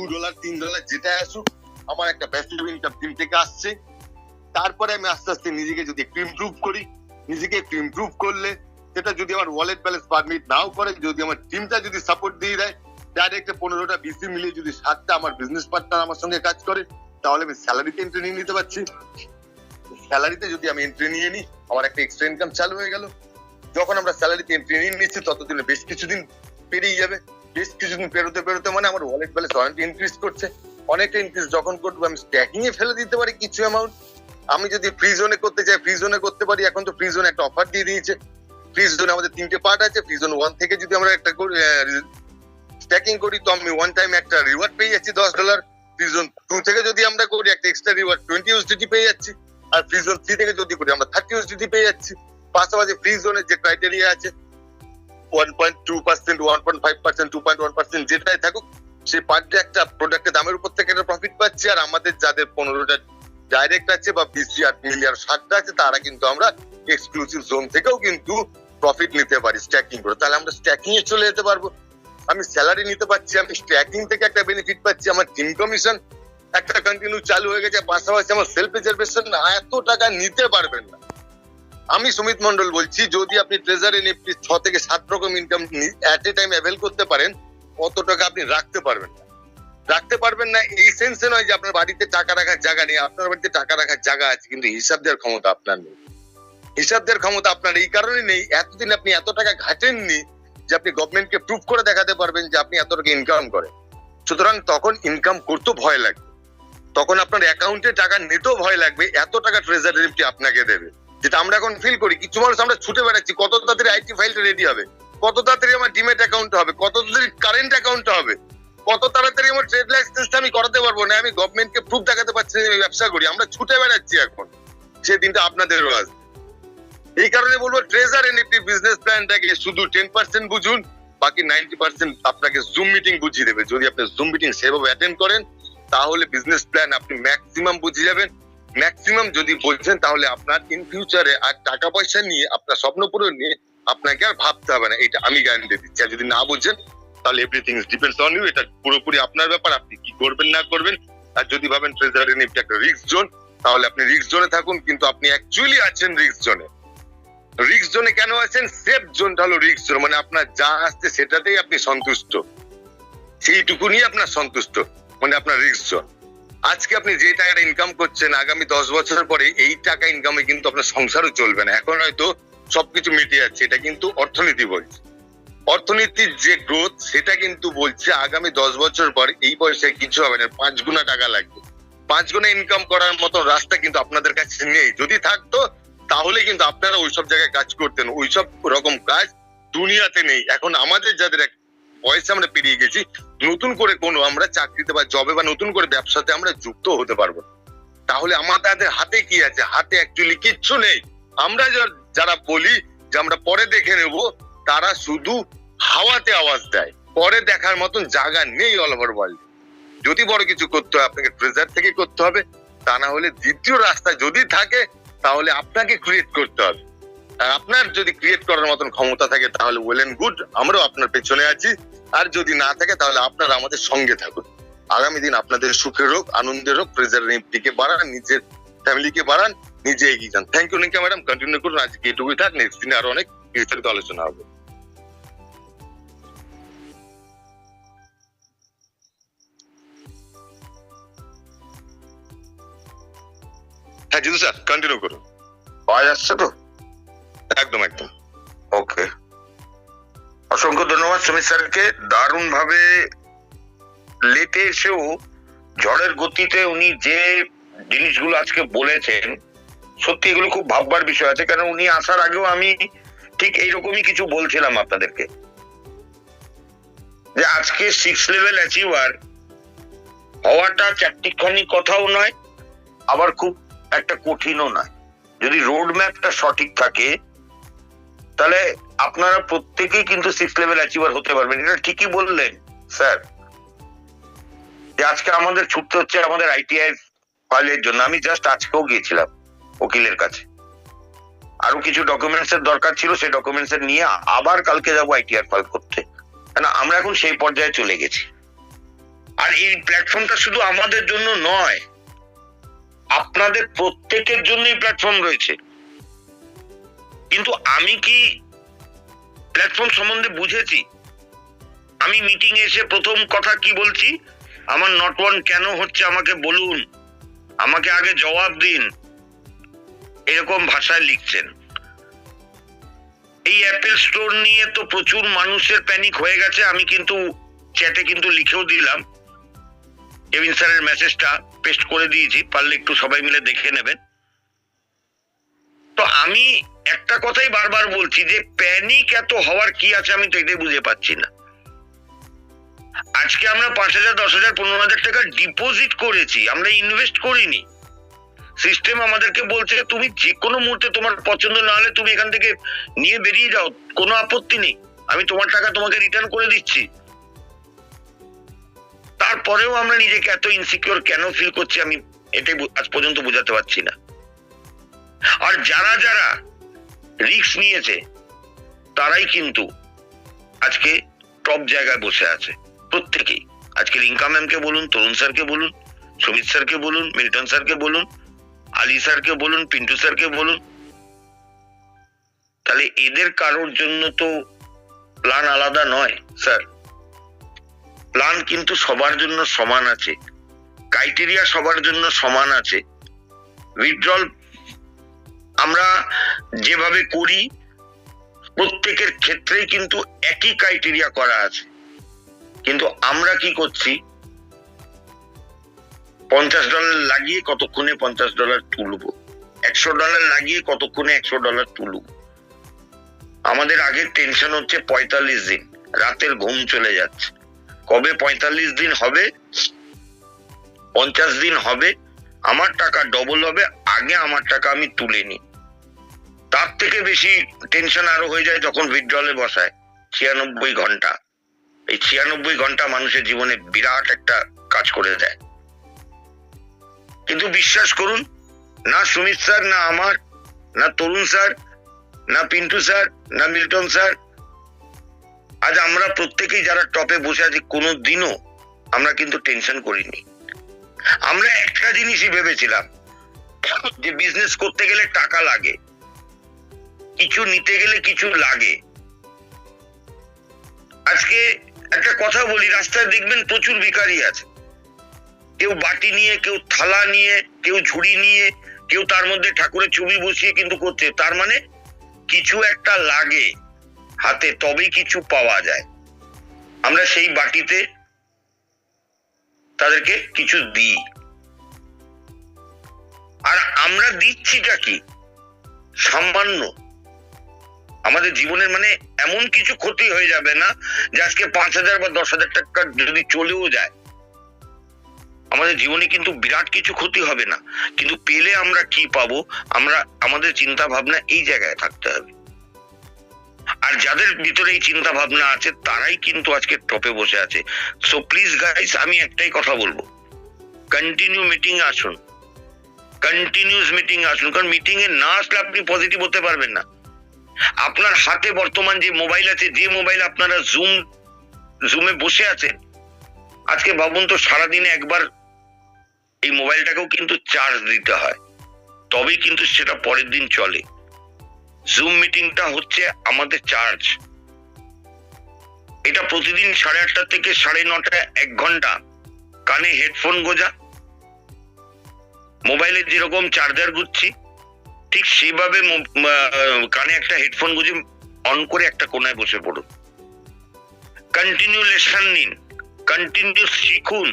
দু ডলার, তিন ডলার যেটা আসুক, আমার একটা প্যাসিভ ইনকাম টিম থেকে আসছে। তারপরে আমি আস্তে আস্তে নিজেকে যদি একটু ইমপ্রুভ করি, নিজেকে একটু ইমপ্রুভ করলে সেটা যদি আমার ওয়ালেট ব্যালেন্স পারমিট নাও করে, যদি আমার টিমটা যদি সাপোর্ট দিয়ে দেয় ডাইরেক্ট পনেরোটা বিসি মিলিয়ে যদি সাতটা আমার বিজনেস পার্টনার আমার সঙ্গে কাজ করে, তাহলে আমি স্যালারিতে এন্ট্রি নিয়ে নিতে পারছি। স্যালারিতে যদি আমি এন্ট্রি নিয়ে নিই, আমার একটা এক্সট্রা ইনকাম চালু হয়ে গেল। যখন আমরা স্যালারিতে এন্ট্রি নিয়ে নিচ্ছি, ততদিনে বেশ কিছুদিন পেরিয়ে যাবে। বেশ কিছুদিন পেরোতে পেরোতে মানে আমার ওয়ালেট ব্যালেন্স অনেকটা ইনক্রিজ করছে। অনেকটা ইনক্রিজ যখন করব, আমি স্ট্যাকিং এ ফেলে দিতে পারি কিছু অ্যামাউন্ট আমি যদি ফ্রি জোনে করতে চাই ফ্রি জোনে করতে পারি। এখন তো ফ্রি জোনে একটা অফার দিয়ে দিয়েছে। ফ্রি জোনে আমাদের তিনটে পার্ট আছে। ফ্রি জোন ওয়ান থেকে যদি আমরা একটা স্ট্যাকিং করি, তো আমি ওয়ান টাইম একটা রিওয়ার্ড পেয়ে যাচ্ছি দশ ডলার ফ্রি জোন টু থেকে যদি আমরা করি, একটা এক্সট্রা রিওয়ার্ড টোয়েন্টি ইউএসডিটি পেয়ে যাচ্ছি। আর ফ্রি জোন থ্রি থেকে যদি করি, আমরা থার্টি ইউএসডিটি পেয়ে যাচ্ছি। পাশাপাশি ফ্রি জোনের যে ক্রাইটেরিয়া আছে যেটাই থাকুক ডে একটা প্রোডাক্টের দামের উপর থেকে একটা প্রফিট আর আমাদের যাদের পনেরোটা ডাইরেক্ট আছে বা বিসি আর ষাটটা আছে, তারা কিন্তু আমরা এক্সক্লুসিভ জোন থেকেও কিন্তু প্রফিট নিতে পারি স্ট্যাকিং করে। তাহলে আমরা স্ট্যাকিং এ চলে যেতে পারব। আমি স্যালারি নিতে পারছি, আমি স্ট্যাকিং থেকে একটা বেনিফিট পাচ্ছি, আমার টিম কমিশন একটা কন্টিনিউ চালু হয়ে গেছে, পাশাপাশি আমার সেলফ রিজার্ভেশন এত টাকা নিতে পারবেন না। আমি সুমিত মন্ডল বলছি, যদি আপনি ট্রেজার এনএফটি ছ থেকে সাত রকম income at a time avail করতে পারেন অত টাকা আপনি রাখতে পারবেন রাখতে পারবেন না এই সেন্সে নয় যে আপনার বাড়িতে টাকা রাখার জায়গা নেই, আপনার বাড়িতে টাকা রাখার জায়গা আছে, কিন্তু হিসাব দেওয়ার ক্ষমতা আপনার নেই। হিসাব দেওয়ার ক্ষমতা আপনার এই কারণে নেই, এতদিন আপনি এত টাকা ঘাটেননি যে আপনি গভর্নমেন্টকে প্রুভ করে দেখাতে পারবেন যে আপনি এত টাকা ইনকাম করেন। সুতরাং তখন ইনকাম করতেও ভয় লাগবে। তখন আপনার অ্যাকাউন্টে টাকা নিতেও ভয় লাগবে, এত টাকা ট্রেজার আপনাকে দেবে। যেটা আমরা এখন ফিল করি কিছু মানুষ আমরা ছুটে বেড়াচ্ছি, কত তাড়াতাড়ি আইটি ফাইলটা রেডি হবে, কত তাড়াতাড়ি আমার ডিমেট অ্যাকাউন্ট হবে, কত তাড়াতাড়ি কারেন্ট অ্যাকাউন্ট হবে, কত তাড়াতাড়ি আমার ট্রেড লাইসেন্সটা আমি করাতে পারব, না আমি গভর্নমেন্টকে প্রুফ দেখাতে পারছি আমি ব্যবসা করি, আমরা ছুটে বেড়াচ্ছি এখন সেই দিনটা আপনাদেরও আসবে এই কারণে বলব ট্রেজার এনএফটি বিজনেস প্ল্যানটাকে শুধু টেন পার্সেন্ট বুঝুন, বাকি নাইনটি পার্সেন্ট আপনাকে জুম মিটিং বুঝিয়ে দেবে। যদি আপনি জুম মিটিং সেভাবে অ্যাটেন্ড করেন, তাহলে বিজনেস প্ল্যান আপনি ম্যাক্সিমাম বুঝে যাবেন। ম্যাক্সিমাম যদি বলছেন, তাহলে আপনার ইন ফিউচারে আর টাকা পয়সা নিয়ে, আপনার স্বপ্ন পূরণ নিয়ে আপনাকে আর ভাবতে হবে না। এটা আমি গ্যারান্টি দিচ্ছি। আর যদি না বুঝছেন তাহলে এভরিথিং ডিপেন্ডস অন ইউ এটা পুরোপুরি আপনার ব্যাপার, আপনি কি করবেন, না করবেন। আর যদি ভাবেন ট্রেজারি নিফটি একটা রিস্ক জোন তাহলে আপনি রিস্ক জোনে থাকুন। কিন্তু আপনি অ্যাকচুয়ালি আছেন রিস্ক জোনে রিস্ক জোনে কেন আছেন? সেফ জোনটা হলো রিস্ক জোন মানে আপনার যা আসছে, সেটাতেই আপনি সন্তুষ্ট। সেইটুকু নিয়ে আপনার সন্তুষ্ট। মানে আপনার রিস্ক জোন আজকে আপনি যে টাকাটা ইনকাম করছেন, আগামী দশ বছর পরে এই টাকা ইনকামে কিন্তু আপনার সংসারও চলবে না। এখন হয়তো সবকিছু মিটে যাচ্ছে, এটা কিন্তু অর্থনীতি বলছে। অর্থনীতির যে গ্রোথ সেটা কিন্তু বলছে আগামী দশ বছর পর এই পয়সায় কিছু হবে না, পাঁচ গুণা টাকা লাগবে। পাঁচ গুণা ইনকাম করার মতো রাস্তা কিন্তু আপনাদের কাছে নেই। যদি থাকতো, তাহলে কিন্তু আপনারা ওইসব জায়গায় কাজ করতেন, ওইসব রকম কাজ দুনিয়াতে নেই। এখন আমাদের যাদের এক বয়সে আমরা পেরিয়ে গেছি, নতুন করে কোনো আমরা চাকরিতে বা জবে বা নতুন করে ব্যবসাতে আমরা যুক্ত হতে পারব তাহলে আমাদের হাতে কি আছে? হাতে অ্যাকচুয়ালি কিচ্ছু নেই। আমরা যারা বলি যে আমরা পরে দেখে নেব, তারা শুধু হাওয়াতে আওয়াজ দেয়। পরে দেখার মতন জায়গা নেই অল ওভার ওয়ার্ল্ড যদি বড় কিছু করতে হয়, আপনাকে ট্রেজার থেকে করতে হবে। তা না হলে দ্বিতীয় রাস্তা যদি থাকে, তাহলে আপনাকে ক্রিয়েট করতে হবে। আর আপনার যদি ক্রিয়েট করার মতন ক্ষমতা থাকে, তাহলে ওয়েল এন্ড গুড আমরাও আপনার পেছনে আছি। আর যদি না থাকে তাহলে আপনারা আমাদের সঙ্গে থাকুন। আগামী দিন আপনাদের সুখের হোক আনন্দের হোক প্রেজার নিফটিকে বাড়ান নিজের ফ্যামিলিকে বাড়ান নিজে এগিয়ে যান। Thank you Nika madam continue করুন। আজকে এটুকুই থাক। নেক্সট দিনে আরও অনেক বিস্তারিত আলোচনা হবে। হ্যাঁ জিতু স্যার কন্টিনিউ করুন। পাওয়া যাচ্ছে তো? একদম একদম। ওকে অসংখ্য ধন্যবাদ সুমিত স্যারকে। দারুণ ভাবে লেটে এসেও ঝড়ের গতিতে উনি যে জিনিসগুলো আজকে বলেছেন, সত্যি এগুলো খুব ভাববার বিষয় আছে কারণ উনি আসার আগেও আমি ঠিক এইরকমই কিছু বলছিলাম আপনাদেরকে। যে আজকে সিক্স লেভেল অ্যাচিভার হওয়াটা চারটিখানি কথাও নয়, আবার খুব একটা কঠিনও নয়। যদি রোড ম্যাপটা সঠিক থাকে, তাহলে আপনারা প্রত্যেকেই কিন্তু সিক্স লেভেল অ্যাচিভার হতে পারবেন। এটা ঠিকই বললেন, স্যার। যে আজকে আমাদের ছুটতে হচ্ছে আমাদের আইটিআই ফাইলের জন্য। আমি জাস্ট আজকেও গিয়েছিলাম উকিলের কাছে। আরও কিছু ডকুমেন্টস এর দরকার ছিল, সেই ডকুমেন্টস এর নিয়ে আবার কালকে যাব আইটিআর ফাইল করতে। কেন, আমরা এখন সেই পর্যায়ে চলে গেছি। আর এই প্ল্যাটফর্মটা শুধু আমাদের জন্য নয়, আপনাদের প্রত্যেকের জন্যই প্ল্যাটফর্ম রয়েছে। কিন্তু আমি কি প্ল্যাটফর্ম সম্বন্ধে বুঝেছি। আমি মিটিং এসে প্রথম কথা কি বলছি? আমার নট ওয়ান কেন হচ্ছে আমাকে বলুন। আমাকে আগে জবাব দিন। এরকম ভাষায় লিখছেন। এই অ্যাপেল স্টোর নিয়ে তো প্রচুর মানুষের প্যানিক হয়ে গেছে। আমি কিন্তু চ্যাটে কিন্তু লিখেও দিলাম। কেভিন স্যারের মেসেজটা পেস্ট করে দিয়েছি। পারলে একটু সবাই মিলে দেখে নেবেন। আমি একটা কথাই বারবার বলছি যে প্যানিক এত হওয়ার কি আছে আমি তো এটাই বুঝে পাচ্ছি না। আজকে আমরা পাঁচ হাজার, দশ হাজার, পনেরো হাজার টাকা ডিপোজিট করেছি, আমরা ইনভেস্ট করিনি। সিস্টেম আমাদেরকে বলছে তুমি যে কোনো মুহূর্তে তোমার পছন্দ না হলে তুমি এখান থেকে নিয়ে বেরিয়ে যাও, কোনো আপত্তি নেই। আমি তোমার টাকা তোমাকে রিটার্ন করে দিচ্ছি। তারপরেও আমরা নিজেকে এত ইনসিকিউর কেন ফিল করছি আমি এটাই আজ পর্যন্ত বোঝাতে পারছি না। আর যারা যারা রিস্ক নিয়েছে, তারাই কিন্তু আজকে টপ জায়গায় বসে আছে। প্রত্যেকেই। আজকে রিঙ্কা ম্যামকে বলুন, তরুণ স্যারকে বলুন, সুমিত স্যারকে বলুন, মিল্টন স্যারকে বলুন, আলী স্যারকে বলুন, পিন্টু স্যারকে বলুন। তাহলে এদের কারোর জন্য তো প্ল্যান আলাদা নয় স্যার প্ল্যান কিন্তু সবার জন্য সমান আছে। ক্রাইটেরিয়া সবার জন্য সমান আছে। উইথড্রল আমরা যেভাবে করি, প্রত্যেকের ক্ষেত্রেই কিন্তু একই ক্রাইটেরিয়া করা আছে। কিন্তু আমরা কি করছি? পঞ্চাশ ডলার লাগিয়ে কতক্ষণে পঞ্চাশ ডলার তুলবো? একশো ডলার লাগিয়ে কতক্ষণে একশো ডলার তুলবো? আমাদের আগের টেনশন হচ্ছে পঁয়তাল্লিশ দিন। রাতের ঘুম চলে যাচ্ছে। কবে পঁয়তাল্লিশ দিন হবে? পঞ্চাশ দিন হবে। আমার টাকা ডবল হবে। আগে আমার টাকা আমি তুলে নিই। তার থেকে বেশি টেনশন আরও হয়ে যায় যখন উইথড্রলে বসায়, ছিয়ানব্বই ঘণ্টা। এই ছিয়ানব্বই ঘণ্টা মানুষের জীবনে বিরাট একটা কাজ করে দেয়। কিন্তু বিশ্বাস করুন, না সুমিত স্যার, না আমার, না তরুণ স্যার, না পিন্টু স্যার, না মিল্টন স্যার, আজ আমরা প্রত্যেকেই যারা টপে বসে আছি কোনো দিনও আমরা কিন্তু টেনশন করিনি। আমরা একটা জিনিসই ভেবেছিলাম যে বিজনেস করতে গেলে টাকা লাগে। কিছু নিতে গেলে কিছু লাগে। আজকে একটা কথা বলি, রাস্তায় দেখবেন প্রচুর ভিখারি আছে। কেউ বাটি নিয়ে, কেউ থালা নিয়ে, কেউ ঝুড়ি নিয়ে, কেউ তার মধ্যে ঠাকুরের ছবি বসিয়ে কিন্তু করছে তার মানে কিছু একটা লাগে হাতে, তবেই কিছু পাওয়া যায়। আমরা সেই বাটিতে তাদেরকে কিছু দিই। আর আমরা দিচ্ছিটা কি? সামান্য আমাদের জীবনের মানে এমন কিছু ক্ষতি হয়ে যাবে না যে আজকে পাঁচ হাজার বা দশ হাজার টাকা যদি চলেও যায়। আমাদের জীবনে কিন্তু বিরাট কিছু ক্ষতি হবে না। কিন্তু পেলে আমরা কি পাবো? আমরা, আমাদের চিন্তা ভাবনা এই জায়গায় থাকতে হবে। আর যাদের ভিতরে এই চিন্তা ভাবনা আছে, তারাই কিন্তু আজকে টপে বসে আছে। সো প্লিজ গাইস আমি একটাই কথা বলব। কন্টিনিউ মিটিং আসুন। কন্টিনিউস মিটিং আসুন। কারণ মিটিং এ না আসলে আপনি পজিটিভ হতে পারবেন না। আপনার হাতে বর্তমান যে মোবাইল আছে, যে মোবাইল আপনারা জুম জুমে বসে আছেন, আজকে ভাবুন তো সারাদিনে একবার এই মোবাইলটাকেও কিন্তু চার্জ দিতে হয়। তবেই কিন্তু সেটা পরের দিন চলে। জুম মিটিংটা হচ্ছে আমাদের চার্জ এটা প্রতিদিন সাড়ে আটটা থেকে সাড়ে নটা, এক ঘণ্টা। কানে হেডফোন গোজা। মোবাইলে যেরকম চার্জার গুচ্ছি ঠিক সেভাবে কানে একটা হেডফোন গুজে অন করে একটা কোনায় বসে পড়ুন। কন্টিনিউ লেসন নিন কন্টিনিউ শিখুন।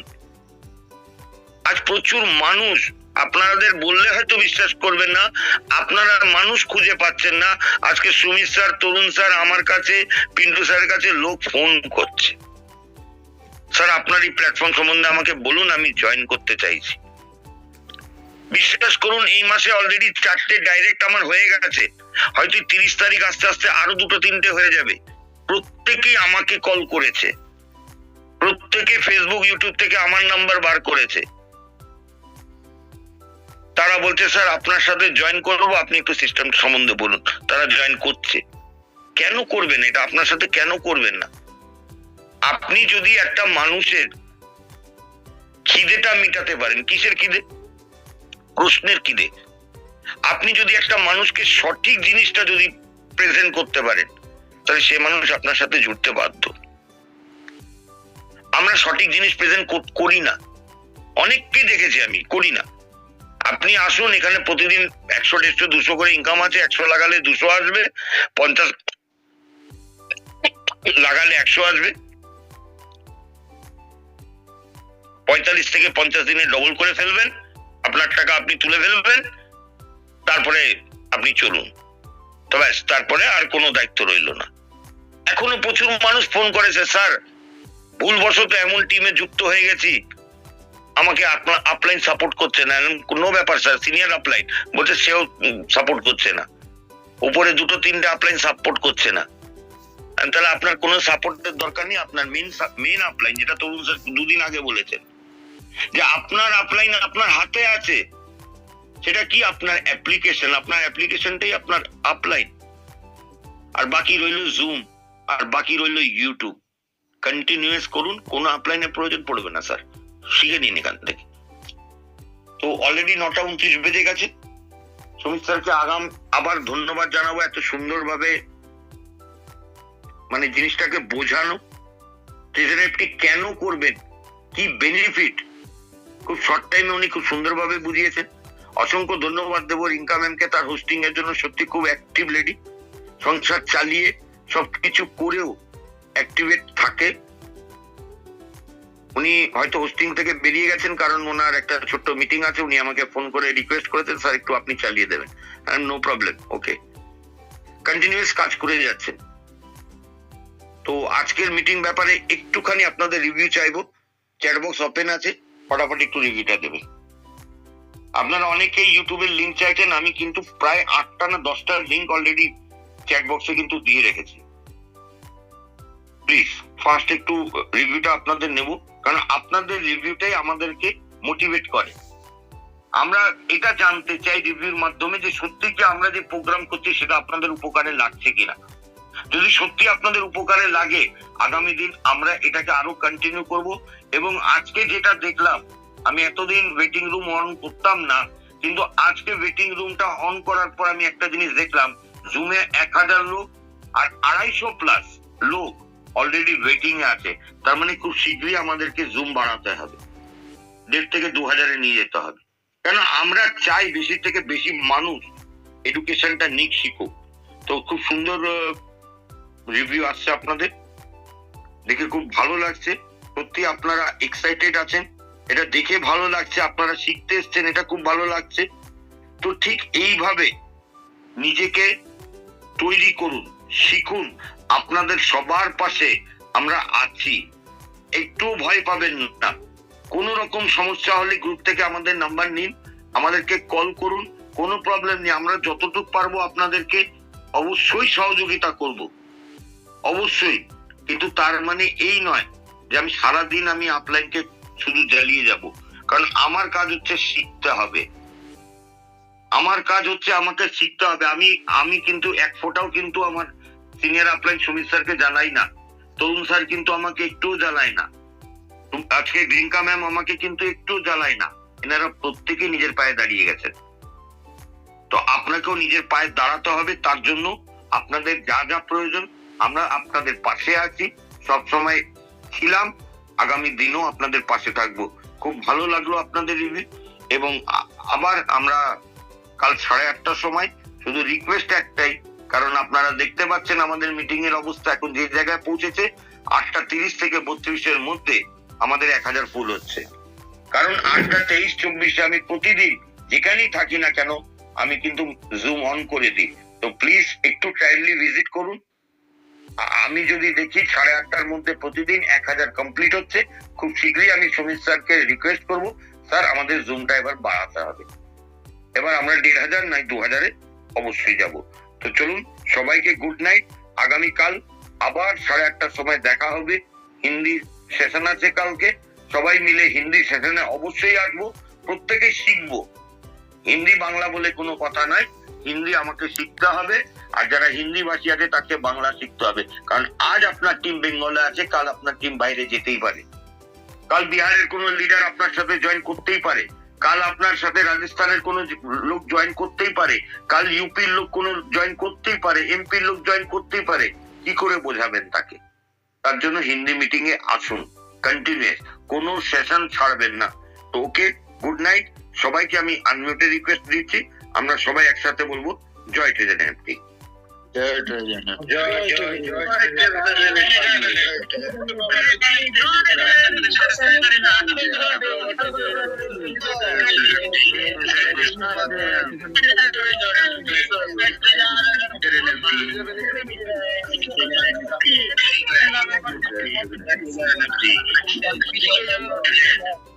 আজ প্রচুর মানুষ আপনাদের বললে হয়তো বিশ্বাস করবেন না, আপনারা মানুষ খুঁজে পাচ্ছেন না। আজকে সুমিত স্যার, তরুণ স্যার আমার কাছে, পিন্টু স্যারের কাছে লোক ফোন করছে। স্যার, আপনার এই প্ল্যাটফর্ম সম্বন্ধে আমাকে বলুন, আমি জয়েন করতে চাইছি। বিশ্বাস করুন, এই মাসে অলরেডি চারটে ডাইরেক্ট আমার হয়ে গেছে। হয়তো তিরিশ তারিখ আস্তে আস্তে আরও দুটো তিনটে হয়ে যাবে। প্রত্যেকেই আমাকে কল করেছে। প্রত্যেকে ফেসবুক ইউটিউব থেকে আমার নাম্বার বার করেছে। তারা বলছে, স্যার, আপনার সাথে জয়েন করব, আপনি একটু সিস্টেম সম্বন্ধে বলুন। তারা জয়েন করছে। কেন করবেন এটা? আপনার সাথে কেন করবেন না? আপনি যদি একটা মানুষের খিদেটা মিটাতে পারেন, কিসের খিদে? প্রশ্নের খিদে আপনি যদি একটা মানুষকে সঠিক জিনিসটা যদি প্রেজেন্ট করতে পারেন, তাহলে সে মানুষ আপনার সাথে জুড়তে বাধ্য। আমরা সঠিক জিনিস প্রেজেন্ট করি না। অনেককে দেখেছি আমি, করি না। আপনি আসুন, এখানে প্রতিদিন একশো, দেড়শো, দুশো করে ইনকাম আছে, একশো লাগালে দুশো আসবে, পঞ্চাশ লাগালে একশো আসবে। পঁয়তাল্লিশ থেকে পঞ্চাশ দিনে ডবল করে ফেলবেন। আপনার টাকা আপনি তুলে ফেলবেন, তারপরে আপনি চলুন। তো ব্যাস, তারপরে আর কোনো দায়িত্ব রইল না। এখনও প্রচুর মানুষ ফোন করেছে, স্যার, ভুলবশত এমন টিমে যুক্ত হয়ে গেছি। আমাকে আপনার আপলাইন সাপোর্ট করছে না। কোনো ব্যাপার, স্যার সিনিয়র আপলাইন বলছে, সেও সাপোর্ট করছে না। উপরে দুটো তিনটে আপলাইন সাপোর্ট করছে না। তাহলে আপনার কোনো সাপোর্টের দরকার নেই? আপনার মেন মেন আপলাইন যেটা তরুণ স্যার দুদিন আগে বলেছেন। যে আপনার আপলাইন আপনার হাতে আছে, সেটা কি আপনার অ্যাপ্লিকেশন আপনার অ্যাপ্লিকেশনটাই আপনার আপলাইন আর বাকি রইল জুম আর বাকি রইল ইউটিউব কন্টিনিউয়াস করুন, কোনো আপলাইনের প্রয়োজন পড়বে না স্যার শিখে নিন এখান থেকে। তো অলরেডি নটা উনত্রিশ বেজে গেছে। সুমিত স্যারকে আগাম, আবার ধন্যবাদ জানাব এত সুন্দরভাবে মানে জিনিসটাকে বোঝানো। কেন করবেন? কি বেনিফিট খুব শর্ট টাইমে উনি খুব সুন্দরভাবে বুঝিয়েছেন। অসংখ্য ধন্যবাদ দেবো রিঙ্কা ম্যামকে তার হোস্টিং এর জন্য। সত্যি খুব অ্যাক্টিভ লেডি সংসার চালিয়ে সবকিছু করেও অ্যাক্টিভেট থাকে। উনি হয়তো হোস্টিং থেকে বেরিয়ে গেছেন কারণ ওনার একটা ছোট্ট মিটিং আছে। উনি আমাকে ফোন করে রিকোয়েস্ট করেছেন, স্যার, একটু আপনি চালিয়ে দেবেন। নো প্রবলেম ওকে কন্টিনিউয়াস কাজ করে যাচ্ছেন তো আজকের মিটিং ব্যাপারে একটুখানি আপনাদের রিভিউ চাইব। চ্যাটবক্স ওপেন আছে। ফটাফট একটু রিভিউটা দেবেন। আপনারা অনেকেই ইউটিউবের লিঙ্ক চাইছেন, আমি কিন্তু প্রায় আটটা না দশটার লিঙ্ক অলরেডি চ্যাট বক্সে কিন্তু দিয়ে রেখেছি। প্লিজ ফার্স্ট একটু রিভিউটা আপনাদের নেব, কারণ আপনাদের রিভিউটাই আমাদেরকে মোটিভেট করে। আমরা এটা জানতে চাই রিভিউর মাধ্যমে যে সত্যি কি আমরা যে প্রোগ্রাম করছি সেটা আপনাদের উপকারে লাগছে কিনা। যদি সত্যি আপনাদের উপকারে লাগে, আগামী দিন আমরা এটাকে আরও কন্টিনিউ করব। এবং আজকে যেটা দেখলাম, আমি এতদিন ওয়েটিং রুম অন করতাম না, কিন্তু আজকে ওয়েটিং রুমটা অন করার পর আমি একটা জিনিস দেখলাম জুমে এক হাজার লোক আর আড়াইশো প্লাস লোক অলরেডি ওয়েটিং এ আছে। তার মানে খুব শীঘ্রই আমাদেরকে জুম বাড়াতে হবে। দেড় থেকে দু হাজারে নিয়ে যেতে হবে। কেন আমরা চাই বেশি থেকে বেশি মানুষ এডুকেশনটা নিক, শিখুক। তো খুব সুন্দর রিভিউ আসছে আপনাদের। দেখে খুব ভালো লাগছে। সত্যি আপনারা এক্সাইটেড আছেন। এটা দেখে ভালো লাগছে, আপনারা শিখতে এসছেন, এটা খুব ভালো লাগছে। তো ঠিক এইভাবে নিজেকে তৈরি করুন, শিখুন। আপনাদের সবার পাশে আমরা আছি। একটু ভয় পাবেন না। কোন রকম সমস্যা হলে গ্রুপ থেকে আমাদের নাম্বার নিন। আমাদেরকে কল করুন। কোনো প্রবলেম নেই। আমরা যতটুকু পারব আপনাদেরকে অবশ্যই সহযোগিতা করব। অবশ্যই, কিন্তু তার মানে এই নয় যে আমি সারাদিন আমি আপলাইনকে শুধু জ্বালিয়ে যাব। কারণ আমার কাজ হচ্ছে শিখতে হবে। আমার কাজ হচ্ছে আমাকে শিখতে হবে। আমি আমি কিন্তু এক ফোটাও কিন্তু আমার সিনিয়র আপলাইন সুমিত স্যারকে জানাই না। তরুণ স্যার কিন্তু আমাকে একটুও জ্বালায় না। আজকে গ্রিনকা ম্যাম আমাকে কিন্তু একটু জ্বালায় না। এনারা প্রত্যেকে নিজের পায়ে দাঁড়িয়ে গেছেন। তো আপনাকেও নিজের পায়ে দাঁড়াতে হবে। তার জন্য আপনাদের যা যা প্রয়োজন আমরা আপনাদের পাশে আছি সব সময় ছিলাম, আগামী দিনও আপনাদের পাশে থাকব। খুব ভালো লাগল আপনাদের রিভিউ এবং আবার আমরা কাল সাড়ে আটটার সময় শুধু রিকোয়েস্ট একটাই, কারণ আপনারা দেখতে পাচ্ছেন আমাদের মিটিং এর অবস্থা এখন যে জায়গায় পৌঁছেছে, আটটা তিরিশ থেকে বত্রিশের মধ্যে আমাদের এক হাজার ফুল হচ্ছে। কারণ আটটা তেইশ চব্বিশে আমি প্রতিদিন যেখানেই থাকি না কেন, আমি কিন্তু জুম অন করে দিই। তো প্লিজ একটু কাইন্ডলি ভিজিট করুন। আমি যদি দেখি সাড়ে আটটার মধ্যে প্রতিদিন এক হাজার কমপ্লিট হচ্ছে, খুব শীঘ্রই আমি সুমিত স্যারকে রিকোয়েস্ট করব। স্যার, আমাদের জুমটা এবার বাড়াতে হবে। এবার আমরা দেড় হাজার নাই দু হাজারে অবশ্যই যাব। তো চলুন, সবাইকে গুড নাইট আগামীকাল আবার সাড়ে আটটার সময় দেখা হবে। হিন্দি সেশন আছে কালকে। সবাই মিলে হিন্দি সেশনে অবশ্যই আসব। প্রত্যেকে শিখব। হিন্দি বাংলা বলে কোনো কথা নয়। হিন্দি আমাকে শিখতে হবে, আর যারা হিন্দি ভাষী আছে তাকে বাংলা শিখতে হবে। কারণ আজ আপনার টিম বেঙ্গলে আছে, কাল আপনার টিম বাইরে যেতেই পারে। কাল বিহারের কোন লিডার আপনার সাথে জয়েন করতেই পারে। কাল আপনার সাথে রাজস্থানের কোন লোক জয়েন করতেই পারে। কাল ইউপির লোক কোন জয়েন করতেই পারে এমপির লোক জয়েন করতেই পারে। কি করে বোঝাবেন তাকে? তার জন্য হিন্দি মিটিং এ আসুন। কন্টিনিউয়াস কোনো সেশন ছাড়বেন না। তো ওকে গুড নাইট সবাইকে আমি আনমিউটে রিকোয়েস্ট দিচ্ছি আমরা সবাই একসাথে বলব জয় ট্রেজেন এমপি জয় ট্রেজার জয় জয় জয় Thank you.